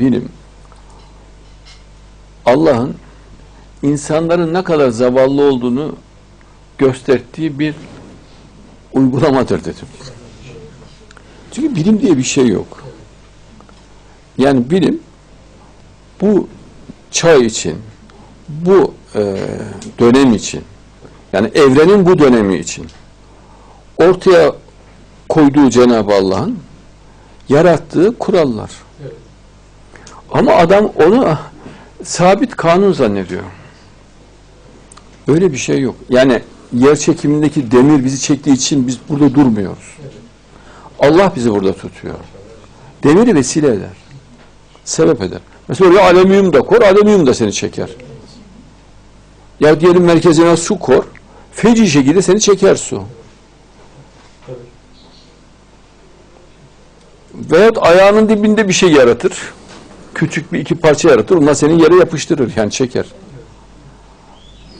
bilim Allah'ın insanların ne kadar zavallı olduğunu gösterdiği bir uygulamadır dedim. Çünkü bilim diye bir şey yok. Yani bilim bu çağ için, bu e, dönem için, yani evrenin bu dönemi için ortaya koyduğu Cenab-ı Allah'ın yarattığı kurallar. Ama adam onu sabit kanun zannediyor. Öyle bir şey yok. Yani yer çekimindeki demir bizi çektiği için biz burada durmuyoruz. Allah bizi burada tutuyor. Demiri vesile eder. Sebep eder. Mesela oraya alüminyum da kor, alüminyum da seni çeker. Ya diyelim merkezine su kor, feci şekilde seni çeker su. Veyahut ayağının dibinde bir şey yaratır. Küçük bir iki parça yaratır. Onlar seni yere yapıştırır. Yani çeker.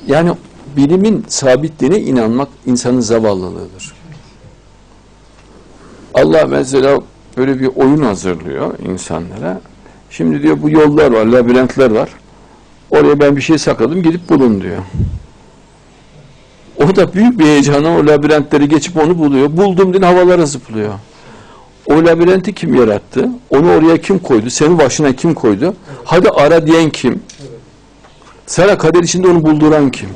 Yani bilimin sabitliğine inanmak insanın zavallılığıdır. Allah mesela böyle bir oyun hazırlıyor insanlara. Şimdi diyor bu yollar var, labirentler var. Oraya ben bir şey sakladım, gidip bulun diyor. O da büyük bir heyecana o labirentleri geçip onu buluyor. Buldum diye havalara zıplıyor. O labirenti kim yarattı? Onu oraya kim koydu? Senin başına kim koydu? Hadi ara diyen kim? Sana kader içinde onu bulduran kim?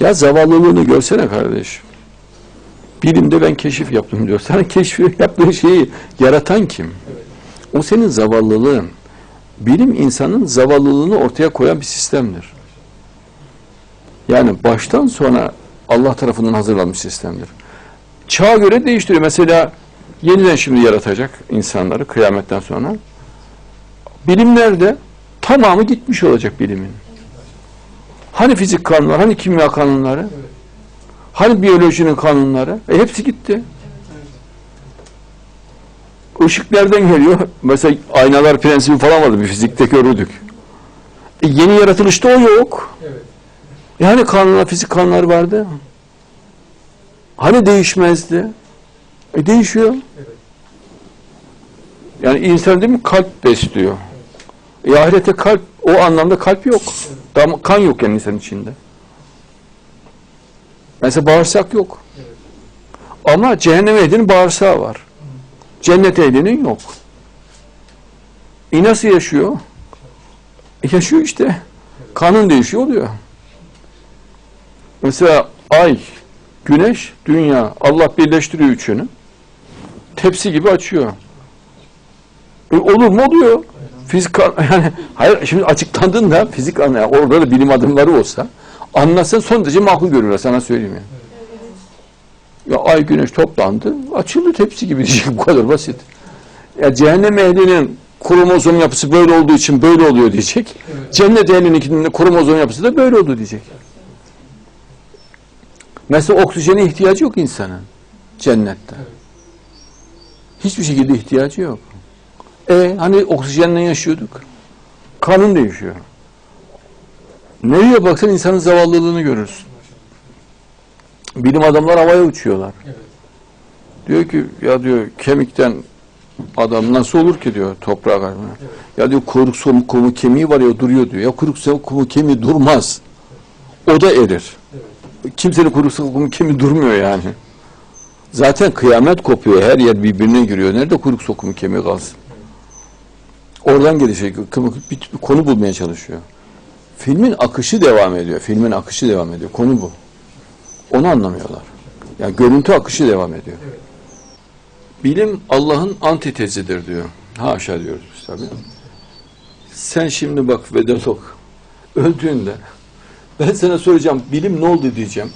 Ya zavallılığını görsene kardeş. Bilimde ben keşif yaptım diyor. Sana keşif yaptığın şeyi yaratan kim? O senin zavallılığın. Bilim insanın zavallılığını ortaya koyan bir sistemdir. Yani baştan sona Allah tarafından hazırlanmış sistemdir. Çağa göre değiştiriyor. Mesela yeniden şimdi yaratacak insanları kıyametten sonra. Bilimlerde tamamı gitmiş olacak bilimin. Hani fizik kanunları, hani kimya kanunları, hani biyolojinin kanunları, e hepsi gitti. Işık nereden geliyor? Mesela aynalar prensibi falan vardı bir fizikte görürdük. E yeni yaratılışta o yok. Yani kanunlar, fizik kanunları vardı. Hani değişmezdi? E değişiyor. Evet. Yani insan değil mi kalp besliyor. E ahirete kalp, o anlamda kalp yok. Dam- kan yok yani insanın içinde. Mesela bağırsak yok. Evet. Ama cehennem ehlinin bağırsağı var. Cennet ehlinin yok. E nasıl yaşıyor? E yaşıyor işte. Kanun değişiyor oluyor. Mesela ay, güneş, dünya, Allah birleştiriyor üçünü. Tepsi gibi açıyor. E olur mu oluyor? Fizik yani hayır şimdi açıklandığında fizik yani orada da bilim adımları olsa anlasın son derece makul görürler sana söyleyeyim ya. Ya ay güneş toplandı, açıldı tepsi gibi diyecek bu kadar basit. Ya cehennem ehlinin kromozom yapısı böyle olduğu için böyle oluyor diyecek. Evet. Cennet ehlinin kromozom yapısı da böyle oldu diyecek. Mesela oksijene ihtiyacı yok insanın cennette. Evet. Hiçbir şekilde ihtiyacı yok. E hani oksijenle yaşıyorduk. Kanun değişiyor. Nereye baksan insanın zavallılığını görürsün. Bilim adamlar havaya uçuyorlar. Evet. Diyor ki ya diyor kemikten adam nasıl olur ki diyor toprağa karşı. Ya diyor kuyruk somu kumu kemiği var ya duruyor diyor. Ya kuyruk somu kumu kemiği durmaz. O da erir. Kimsenin kuyruk somu kumu kemiği durmuyor yani. Zaten kıyamet kopuyor. Her yer birbirine giriyor. Nerede kuyruk sokumu kemiği kalsın? Oradan gelecek. Bir, bir konu bulmaya çalışıyor. Filmin akışı devam ediyor. Filmin akışı devam ediyor. Konu bu. Onu anlamıyorlar. Yani görüntü akışı devam ediyor. Bilim Allah'ın antitezidir diyor. Haşa diyoruz biz tabii. Sen şimdi bak Vedatok öldüğünde ben sana soracağım bilim ne oldu diyeceğim.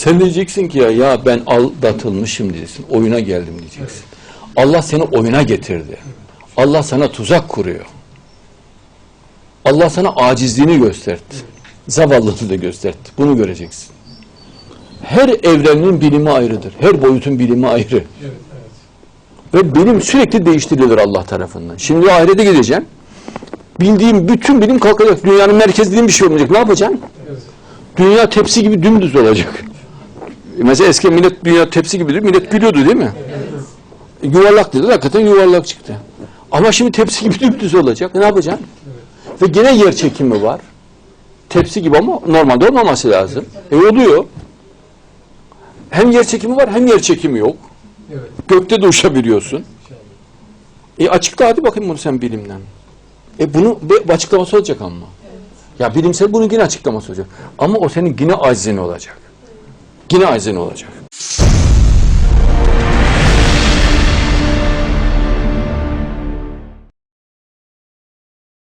Sen diyeceksin ki ya ya ben aldatılmışım diyeceksin. Oyuna geldim diyeceksin. Allah seni oyuna getirdi. Allah sana tuzak kuruyor. Allah sana acizliğini gösterdi. Zavallılığını da gösterdi. Bunu göreceksin. Her evrenin bilimi ayrıdır. Her boyutun bilimi ayrı. Ve bilim sürekli değiştirilir Allah tarafından. Şimdi ahirete gideceğim. Bildiğim bütün bilim kalkacak. Dünyanın merkezinde bir şey olmayacak. Ne yapacaksın? Dünya tepsi gibi dümdüz olacak. Mesela eski millet dünya tepsi gibidir. Millet gülüyordu değil mi? Evet. E, yuvarlak dedi. Hakikaten yuvarlak çıktı. Ama şimdi tepsi gibi dümdüz olacak. Ne yapacaksın? Ve gene yer çekimi var. Tepsi gibi ama normalde olmaması lazım. E oluyor. Hem yer çekimi var hem yer çekimi yok. Evet. Gökte de uçabiliyorsun. E açıkla hadi bakayım bunu sen bilimden. E bunu bir açıklaması olacak ama. Ya bilimsel bunun yine açıklaması olacak. Ama o senin yine aczin olacak. Yine aczin olacak.